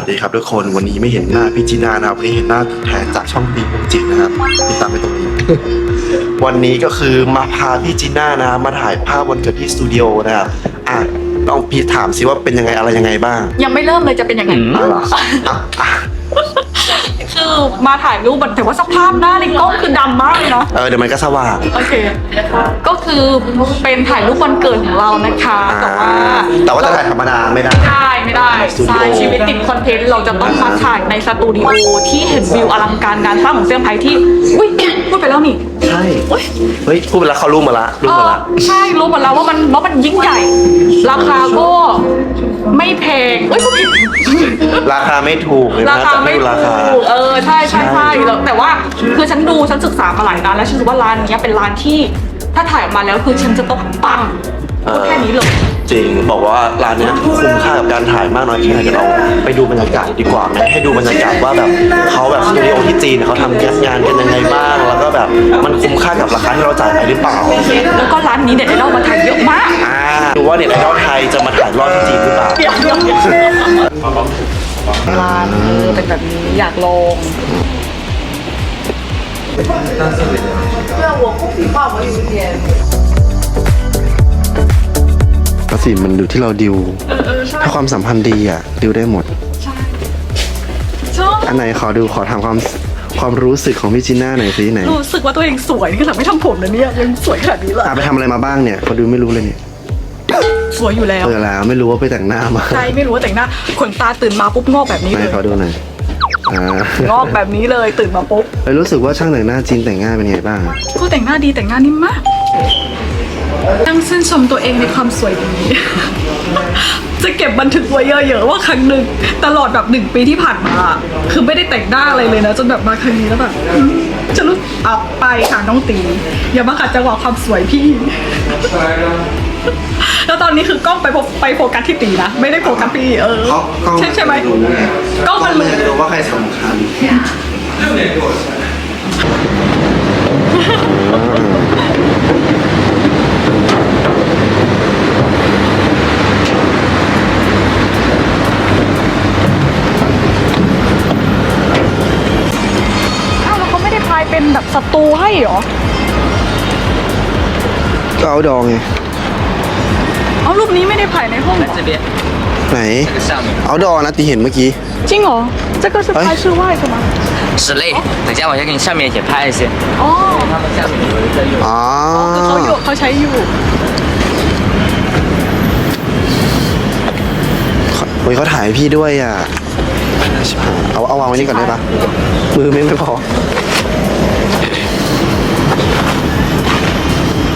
วัสดีครับทุกคนวันนี้ไม่เห็นหน้าพี่จีน่านะครับวันนี้เห็นหน้าแทนจากช่องตีมุงจิตนะครับติดตามไปตรงนี้ วันนี้ก็คือมาพาพี่จีน่านะมาถ่ายภาพวันเกิดที่สตูดิโอนะครับอะลองพี่ถามสิว่าเป็นยังไงอะไรยังไงบ้าง ยังไม่เริ่มเลยจะเป็นยังไง อะเหรออะอะ คือมาถ่ายรูปมันแต่ว่าสภาพหน้าในกล้องคือดำมากเลยเนาะ เออเดี๋ยวมันก็สว่าง โอเค ก็คือเป็นถ่ายรูปวันเกิดของเรานะคะ แต่ว่าแต่ว่าจะถ่ายธรรมดาไม่ได้ ใช่ไม่ได้สตูดิโอใช่ชีวิตติดคอนเทนต์เราจะต้องมาถ่ายในสตูดิโอที่เห็นวิวอลังการการสร้างของเซี่ยงไฮ้ที่ อุ้ยพูดไปแล้วนี่ ใช่อุ๊ยเฮ้ยพูดไปแล้วเขารู้มาละรู้เอมาอละใช่รู้หมดแล้วว่ามันว่ามันยิ่งใหญ่ ราคาก็ไม่แพงเอ้ยพูดผิด ราคาไม่ถูกเลยนะราคาไม่แต่ราคา ถูกเออใช่ใช่ใช่แล้วแต่ว่าคือฉันดูฉันศึกษามาหลายร้านแล้วฉันรู้ว่าร้านเนี้ยเป็นร้านที่ ถ้าถ่ายออกมาแล้วคือฉันจะต้องปังพูดแค่นี้เลย จริง บอกว่าร้านเนี้ยคุ้มค่ากับการถ่ายมากน้อยแค่ไหนเดี๋ยวเราไปดูบรรยากาศดีกว่าไหมให้ดูบรรยากาศว่าแบบเขาแบบสตูดิโอที่จีนเขาทำงานกันยังไงบ้างแล้วก็แบบมันคุ้มค่ากับราคาที่เราจ่ายไปหรือเปล่าแล้วก็ร้านนี้เด็ดไอดอลมาถ่ายเยอะมากอ่าดูว่าเน็ตไอดอลไทยจะมาถ่ายรอบที่จีนหรือเปล่าเดี๋ยวเดี๋ยวร้านเออเป็นแบบนี้อยากลอง ก็สิมันอยู่ที่เราดิวเออเออใช่ถ้าความสัมพันธ์ดีอะดิวได้หมดใช่ชอบอันไหนขอดูขอถามความความรู้สึกของพี่จีน่าหน่อยสิไหนรู้สึกว่าตัวเองสวยขนาดไม่ทำผมนะเนี่ยยังสวยขนาดนี้เลยอะไปทำอะไรมาบ้างเนี่ยเขาดูไม่รู้เลยเนี่ยสวยอยู่แล้วเออแล้วไม่รู้ว่าไปแต่งหน้ามาใช่ไม่รู้ว่าแต่งหน้าขนตาตื่นมาปุ๊บงอกแบบนี้ไหนเลยขอดูหน่อยอ่างอกแบบนี้เลยตื่นมาปุ๊บเอ้ยรู้สึกว่าช่างแต่งหน้าจีนแต่งหน้าเป็นไงบ้างอะผู้แต่งหน้าดีแต่งหน้านิ่มมาก ตั้งชื่นชมตัวเองในความสวยดีจะเก็บบันทึกไว้เยอะๆว่าครั้งหนึ่งตลอดแบบหนึ่งปีที่ผ่านมา คือไม่ได้แต่งหน้าอะไรเลยนะจนแบบมาครั้งนี้แล้วแบบอืมจะรู้อับไปค่ะน้องตีอย่ามาขัดจังหวะความสวยพี่แล้วตอนนี้คือกล้องไปโฟไปโฟกัสที่ตีนะ ไม่ได้โฟกัสพี่เออใช่ใช่ไหมกล้องมันจะรู้ว่าใครสำคัญ แบบศัตรูให้เหรอ ก็เอาดองไง เอารูปนี้ไม่ได้ถ่ายในห้องเหรอ 这边 ไหน 这个上面 เอาดองนะตีเห็นเมื่อกี้ จริงเหรอ这个是哎拍室外的吗室内，等一下我先给你上面也拍一些。 อ๋อ 他们下面有一个有 อ๋อ คือเขาอยู่เขาใช้อยู่ เฮ้ยเขาถ่ายพี่ด้วยอ่ะชิบหายเอาเอาวางไว้นี่ก่อนได้ปะมือไม่ไม่พอ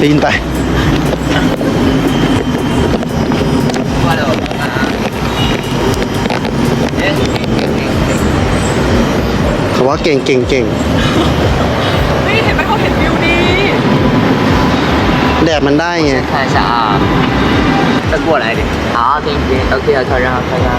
ปีนไปเขาว่าเก่งเก่งเก่งนี่เห็นไหมเขาเห็นวิวดี แดดมันได้ไงใช่ใช่ตะกัวอะไรดิอ๋อจริงจริงโอเคเอาเท่านั้เอาเท่านั้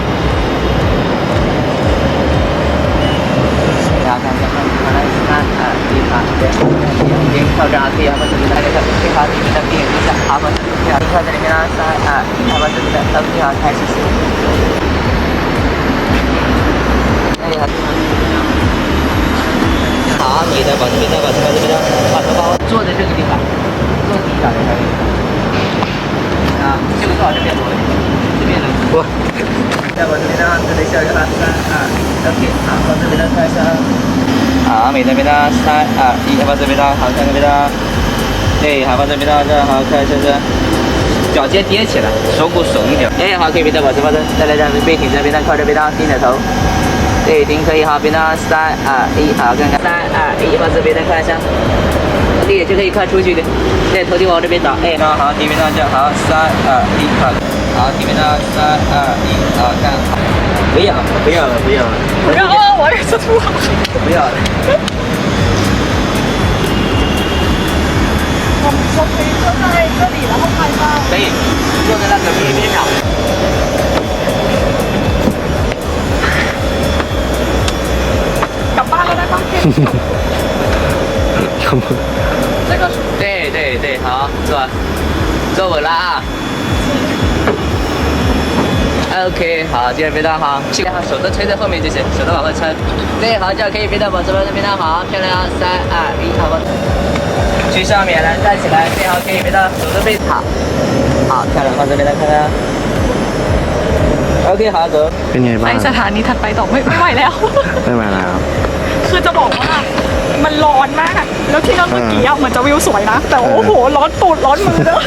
边的 OK 好，开始。哎呀。好，你的把这边的把这边这边的把头发坐在这个地方，坐地上这个。啊，这个多少这边多一点，这边的不。再往这边呢，这里下一个三二，OK，好，往这边呢看一下。好，美这边呢三二一，往这边呢，好看这边呢，对，好往这边呢，这好看一下这。脚尖踮起来，手骨耸一点。哎，好，可以别再往这边，再来这边背挺这边呢，靠这边呢，低着头。对，停可以，好，边呢三二一，好，看看三二一，往这边再看一下，对，就可以看出去的，对，头顶往这边倒，哎，那好，地面上这，好，三二一，好，好，地面上三二一，好看，不要，不要了，不要了，不要啊！我也是土豪。不要了，我可以坐在这里然后拍吗？可以，坐在那个边边上。干八了？来帮你。干嘛？这个。对对对，好，坐，坐稳了啊。OK，好，今天非常好，尽手都撑在后面就行，手都往外撑。对，好，这样可以别到我这边，非常好，漂亮，三二一，好吧。去上面来，站起来，对，好，可以边道手都背好，好，漂亮，放这边来看看。OK，好，走。 เป็นไง ไป บ้าง สถานีถัดไปต่อไม่ไม่ไหวแล้ว ไม่มาแล้ว คือจะบอกว่ามันร้อนมาก แล้วที่นั่งเมื่อกี้อะเหมือนจะวิวสวยนะ แต่โอ้โห ร้อนตูดร้อนมือเนอะ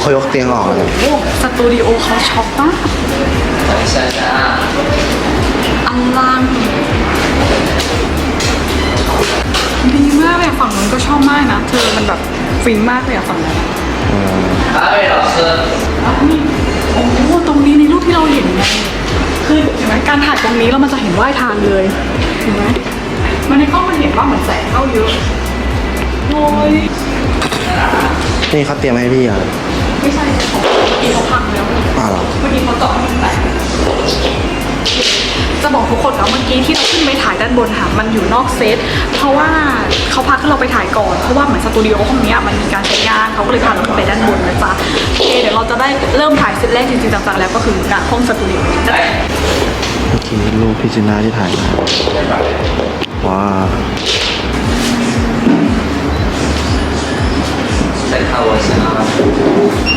เขายกเตียงออกเลยโอ้สตูดิโอเขาช็อปมากอันล่างดีมากเลยฝั่งนั้นก็ชอบมากนะ เธอมันแบบฟินมากเลยอะฝั่งนั้นอะแล้นี่โอ้โหตรงนี้ในรูปที่เราเห็นไงคือเห็นไหมการถ่ายตรงนี้แล้วมันจะเห็นว่ายทางเลยเห็นไหมมันในกล้องมันเห็นว่ามันแสงเข้าเยอะโอ้ยนี่เขาเตรียมให้พี่อะ ไม่ใช่ของกินเขาพังแล้วเมื่อกี้เขาเจาะให้มันแบบจะบอกทุกคนแล้วเมื่อกี้ที่เราขึ้นไปถ่ายด้านบนค่ะมันอยู่นอกเซตเพราะว่าเขาพักให้เราไปถ่ายก่อนเพราะว่าเหมือนสตูดิโอห้องนี้มันมีการใช้งานเขาก็เลยพาเราขึ้นไปด้านบนนะจ๊ะโอเคเดี๋ยวเราจะได้เริ่มถ่ายเซตแรกจริงๆจังๆแล้วก็คือณห้องสตูดิโอเมื่อกี้รูปพิจินาที่ถ่ายมาว้าใส่ข้าวไว้ใช่ไหม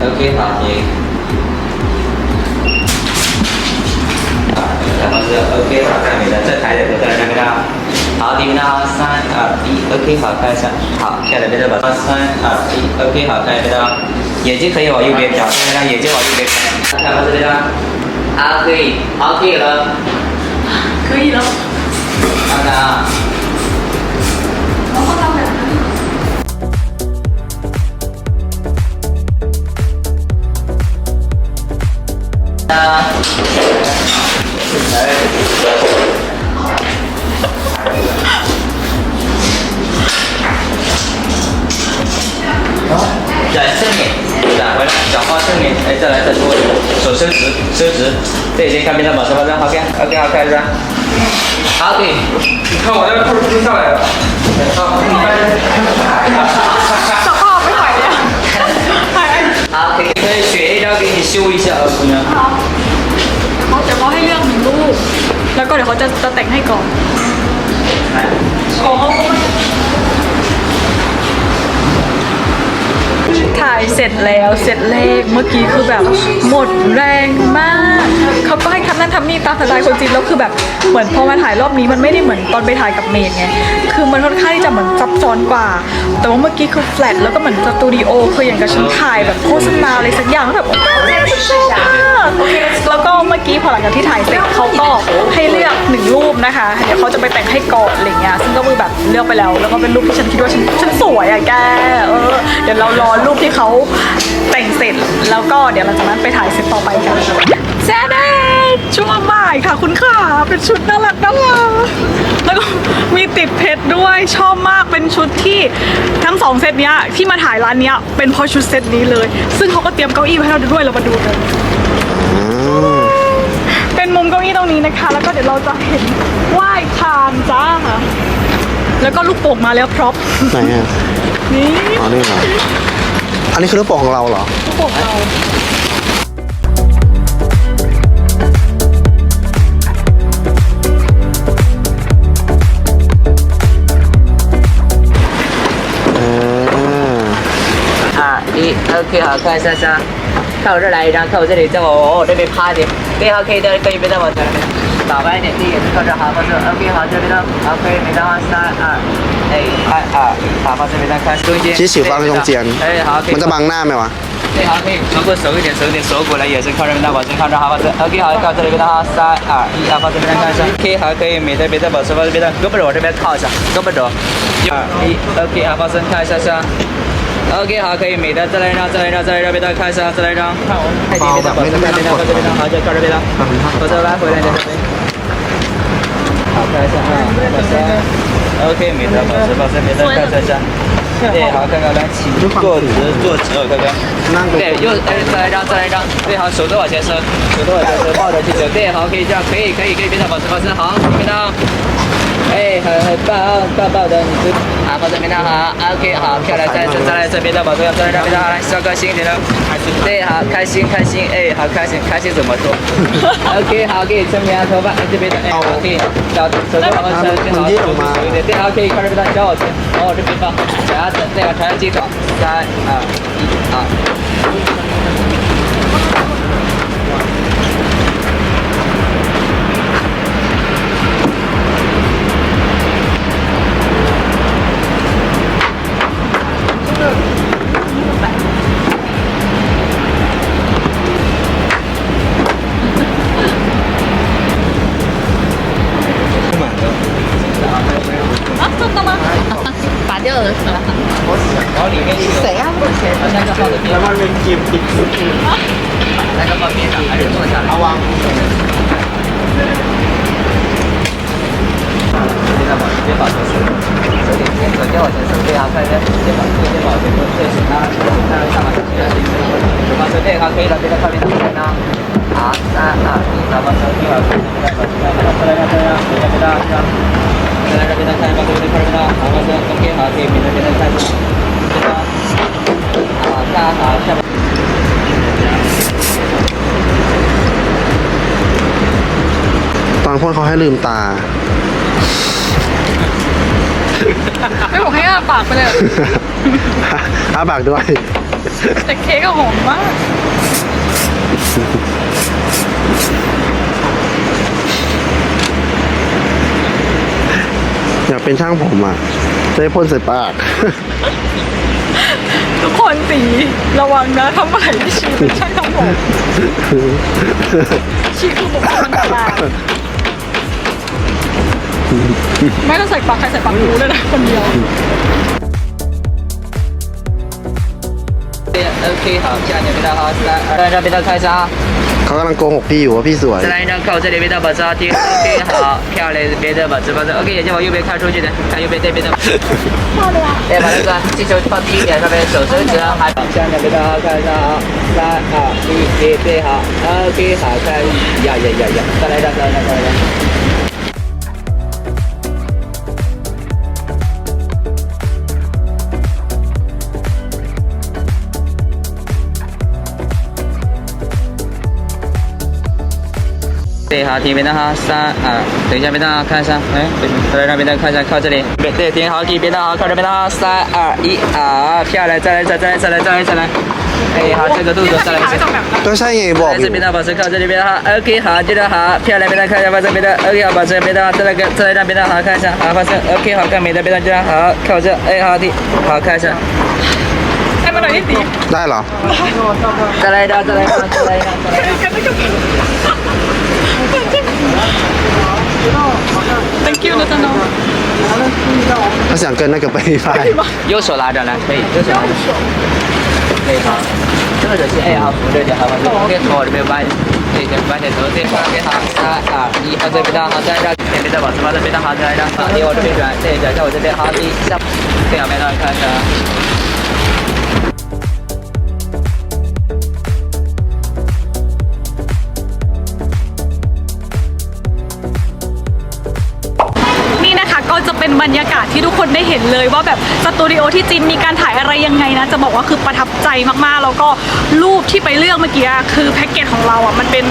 ok học gì? Dạ, ok học này mình đã rất thấy được cái này đâu họ tìm nào san ở đi à, ok học cái san học cái này bây giờ bảo san ở đi à, ok học cái này đâu 眼睛可以往右边瞟，看看眼睛往右边瞟。看后这边，好、啊，可以，好，可以了，可以了。看看啊。啊！来，来，好，转身脸。转回来，脚放正面，哎，再来再多一点，手伸直，伸直，对，先看边的保持方向，好看，OK，好，开始，好，可以，你看我这扣子下来了，好，你看， สภาพไม่ไหวแล้วถ่าย 好，可以，可以选一张给你修一下啊，姑娘。 เขาเดี๋ยวเขาให้เลือกหนึ่งรูป แล้วก็เดี๋ยวเขาจะจะแต่งให้ก่อน ถ่ายเสร็จแล้วเสร็จเลขเมื่อกี้คือแบบหมดแรงมาก นั่นทำนี่ตามสไตล์คนจีนแล้วคือแบบเหมือนพอมาถ่ายรอบนี้มันไม่ได้เหมือนตอนไปถ่ายกับเมดไงคือมันค่อนข้างที่จะเหมือนซับซ้อนกว่า แต่ว่าเมื่อกี้คือแฟลตแล้วก็เหมือนสตูดิโอคืออย่างกับฉันถ่ายแบบโฆษณาอะไรสักอย่างแล้วแบบโอ้โหแล้วก็เมื่อกี้พอหลังจากที่ถ่ายเสร็จเขาก็ให้เลือกหนึ่งรูปนะคะเดี๋ยวเขาจะไปแต่งให้ก่อนอะไรเงี้ยซึ่งก็คือแบบเลือกไปแล้ว แล้วก็เป็นรูปที่ฉันคิดว่าฉันฉันสวยอะแกเออเดี๋ยวเรารอรูปที่เขาแต่งเสร็จแล้วก็เดี๋ยวหลังจากนั้นไปถ่ายเซตต่อไปกันแซ่ได้ ช่วงบ่ายค่ะคุณค่ะเป็นชุดน่ารักน่ารักแล้วก็มีติดเพชรด้วยชอบมากเป็นชุดที่ทั้งสองเซตเนี้ยที่มาถ่ายร้านเนี้ยเป็นเพราะชุดเซตนี้เลย ซึ่งเขาก็เตรียมเก้าอี้ไว้ให้เราด้วยเรามาดูกันอืมเป็นมุมเก้าอี้ตรงนี้นะคะ แล้วก็เดี๋ยวเราจะเห็นว่ายคานจ้าแล้วก็ลูกโป่งมาแล้วพร็อพไหนอะนี่อ๋อนี่เหรออันนี้คือรูปโป่งของเราเหรอลูกโป่งเรา ok 好看一下下看我这来一张看我这里再往往我这边趴一点对好可以的可以别再往这边打歪一点对眼睛看着好放松 ok 好这边呢 OK，没得了三二哎拍啊好放松别再看中间只喜放中间哎好可以我在忙呢还没完对好可以头部熟一点熟一点熟骨来眼神看这边的保前看着好不好 ok 好靠这里别动三二一好放松别再看一下 ok 好可以没得别在保持放这边的胳膊肘往这边靠一下胳膊肘一二一 ok 好放松看一下下 OK，好，可以，美的，再来一张，再来一张，再来一张，别的，看一下，再来一张。看我们。好，把别的，别的，别的，别的，好，就到这边了。好，再来回来这边。好，看一下啊，保持。OK，美的，保持，保持，美的，看一下。对，好，看看来，起坐直，坐直，哥哥。对，又哎，再来一张，再来一张。对，好，手都往前伸，手都往前伸，抱着气球。对，好，可以这样，可以，可以，可以，别的，保持，保持，好，别的。哎，很很棒，棒棒的，你是好，保持别的好，OK，好，漂亮，再再再来这边的保持，再来这边的好，来笑个心一点的，对，好，开心开心，哎，好开心，开心怎么做？OK，好，可以撑棉头发，哎，这边的，哎，好，可以，脚手都往前伸，好，手一点，对，好，可以看这边的，脚往我这边放，小鸭子，对，好，朝向镜头，三二一，好。来个方便的，还是坐下来。好啊。现在把肩膀就是有点肩酸，腰先生，对啊，看一下肩膀，这个肩膀有没有变啊？看一下上方肌肉是不是？把身体看可以了，别在上面打拳呐。好，三二一，把把身体往上面看，把膝盖看，看一下，看一下，看一下，看一下。再来这边再看一下，这边看一下，好，把身体 OK，好，可以，别在这边看一下，对吧？好，看好，下面。 ตอนพ่นเขาให้ลืมตา ไม่บอกให้อ้าปากไปเลยอ้าปากด้วย แต่เค้กก็หอมมาก อยากเป็นช่างผมอะจะได้พ่นใส่ปาก ทุกคนตีระวังนะทำอะไรที่ชีเป็นช่างทำผมชีคือบุคคลอันตรายไม่ต้องใส่ปากใครใส่ปากรู้เลยนะคนเดียว OK，好，下面别的好，来来这边的开始啊。 เขากำลังโกหกพี่อยู่ว่าพี่สวย 再来一张靠这里边的保持好听，OK，好，漂亮，别的保持保持，OK，眼睛往右边看出去的，看右边这边的。漂亮。对，把那个气球放低一点，上面手伸直，还好，下面别的好看一下啊，三二一，对对好，OK，好看，呀呀呀呀，再来一张，再来一张，再来一张。 对，好，停，别的哈，三二，等一下，别的哈，看一下，哎，对，来让别的看一下，靠这里，对对，停好，停，别的好，靠这边的哈，三二一，好，漂亮，再来，再再来，再来，再来，再来，哎，好，这个动作再来一次。 ก็ใช่ไงบอก 来 อยู่ 这边的保持靠这里边哈，OK 好，接着好，漂亮，别的看一下，把这边的 OK 好，保持别的好，再来个，再来让别的好看一下，好，发生 OK 好看，美的别的这样好，靠这，哎好的，好看一下， ให้มาหน่อยที่ตี ได้เหรอ 再来一张，再来一张，再来一张，再来一张。 thank you นะจ๊ะน้อง ถ้าเสีย Thank you 那真的。他想跟那个背拍，右手拉着来，可以，右手拉着。可以吗？这个手机 A 号扶着就好了，可以拖着没有关系。可以，把你头对上，对上，三二一，后退别当，好，再让前面再保持八字，别当好，再让，好，你往这边转，这一转，向我这边，好，一，下，这两边都看一下。 บรรยากาศที่ทุกคนได้เห็นเลยว่าแบบสตูดิโอที่จีนมีการถ่ายอะไรยังไงนะจะบอกว่าคือประทับใจมากๆ แล้วก็รูปที่ไปเลือกเมื่อกี้คือแพ็กเกจของเราอะมันเป็น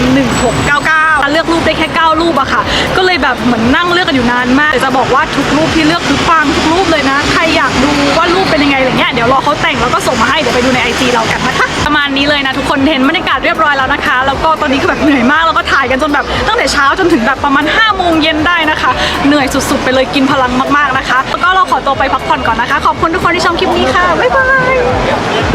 1699 เลือกรูปได้แค่ 9 รูปอะค่ะ ก็เลยแบบเหมือนนั่งเลือกกันอยู่นานมากแต่จะบอกว่าทุกรูปที่เลือกคือปังทุกรูปเลยนะ ใครอยากดูว่ารูปเป็นยังไงอะไรเงี้ยเดี๋ยวรอเขาแต่งแล้วก็ส่งมาให้เดี๋ยวไปดูในไอจีเรากันนะคะประมาณนี้เลยนะทุกคนเห็นบรรยากาศเรียบร้อยแล้วนะคะ แล้วก็ตอนนี้คือแบบเหนื่อยมากแล้วก็ถ่ายกันจนแบบตั้งแต่เช้าจนถึงแบบประมาณ5โมงเย็นได้นะคะ เหนื่อยสุดๆ ไปเลยกินพลังมากๆนะคะ แล้วก็เราขอตัวไปพักผ่อนก่อนนะคะ ขอบคุณทุกคนที่ชมคลิปนี้ค่ะบ๊ายบาย